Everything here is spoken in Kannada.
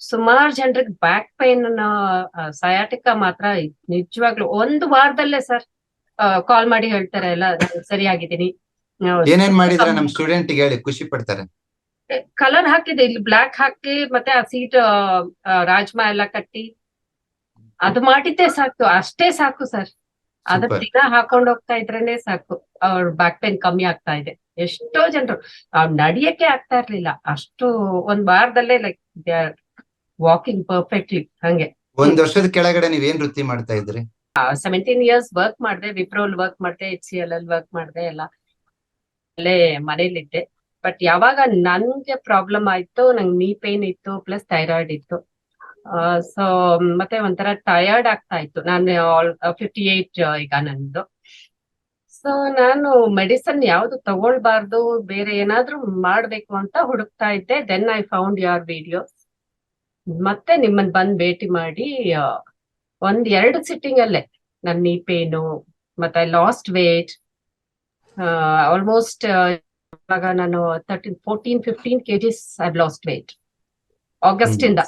ಸುಮಾರು ಜನರಿಗೆ ಬ್ಯಾಕ್ ಪೈನ್ ಸಯಾಟಿಕ ಮಾತ್ರ ನಿಜವಾಗ್ಲು ಒಂದು ವಾರದಲ್ಲೇ ಸರ್ ಕಾಲ್ ಮಾಡಿ ಹೇಳ್ತಾರೆ ಎಲ್ಲ ಸರಿಯಾಗಿದ್ದೀನಿ. ಏನೇನ್ ಮಾಡಿದ್ರೆ ನಮ್ ಸ್ಟೂಡೆಂಟ್ ಹೇಳಿ ಖುಷಿ ಪಡ್ತಾರೆ? ಕಲರ್ ಹಾಕಿದೆ ಇಲ್ಲಿ ಬ್ಲಾಕ್ ಹಾಕಿ ಮತ್ತೆ ಆ ಸೀಟ್ ರಾಜ್ಮಾ ಎಲ್ಲ ಕಟ್ಟಿ. ಅದು ಮಾಡಿದ್ದೆ ಸಾಕು ಅಷ್ಟೇ ಸಾಕು ಸರ್ ಅದ್ರ Super. ದಿನ ಹಾಕೊಂಡ್ ಹೋಗ್ತಾ ಇದ್ರೇನೆ ಸಾಕು ಅವ್ರ ಬ್ಯಾಕ್ ಪೇನ್ ಕಮ್ಮಿ ಆಗ್ತಾ ಇದೆ. ಎಷ್ಟೋ ಜನರು ನಡಿಯಕ್ಕೆ ಆಗ್ತಾ ಇರ್ಲಿಲ್ಲ ಅಷ್ಟು ಒಂದ್ ವಾರದಲ್ಲೇ ಲೈಕ್ ವಾಕಿಂಗ್ ಪರ್ಫೆಕ್ಟ್ಲಿ ಹಂಗೆ. ಒಂದ್ ವರ್ಷದ ಕೆಳಗಡೆ ನೀವ್ ಏನ್ ವೃತ್ತಿ ಮಾಡ್ತಾ ಇದ್ರಿ? ಸೆವೆಂಟೀನ್ ಇಯರ್ಸ್ ವರ್ಕ್ ಮಾಡಿದೆ ವಿಪ್ರೋಲ್ ವರ್ಕ್ ಮಾಡಿದೆ ಎಚ್ ಸಿ ಎಲ್ ಅಲ್ಲಿ ವರ್ಕ್ ಮಾಡಿದೆ ಎಲ್ಲ. ಅಲ್ಲೇ ಮನೇಲಿದ್ದೆ. ಬಟ್ ಯಾವಾಗ ನನ್ಗೆ ಪ್ರಾಬ್ಲಮ್ ಆಯ್ತು ನಂಗೆ ನೀ ಪೇನ್ ಇತ್ತು ಪ್ಲಸ್ ಥೈರಾಯ್ಡ್ ಇತ್ತು. ಸೊ ಮತ್ತೆ ಒಂಥರ ಟಯರ್ಡ್ ಆಗ್ತಾ ಇತ್ತು. ನಾನು ಫಿಫ್ಟಿ ಏಟ್ ಈಗ ನಂದು. ಸೊ ನಾನು ಮೆಡಿಸನ್ ಯಾವ್ದು ತಗೊಳ್ಬಾರ್ದು ಬೇರೆ ಏನಾದ್ರೂ ಮಾಡ್ಬೇಕು ಅಂತ ಹುಡುಕ್ತಾ ಇದ್ದೆ. Then I found your videos ಮತ್ತೆ ನಿಮ್ಮನ್ ಬಂದ್ ಭೇಟಿ ಮಾಡಿ ಒಂದ್ ಎರಡು ಸಿಟ್ಟಿಂಗ್ ಅಲ್ಲೇ. ನನ್ನ ನೀ ಪೇನು ಮತ್ತೆ ಲಾಸ್ಟ್ ವೇಟ್ ಆಲ್ಮೋಸ್ಟ್ ಇವಾಗ ನಾನು thirteen fourteen fifteen KGs I lost weight August ಇಂದ.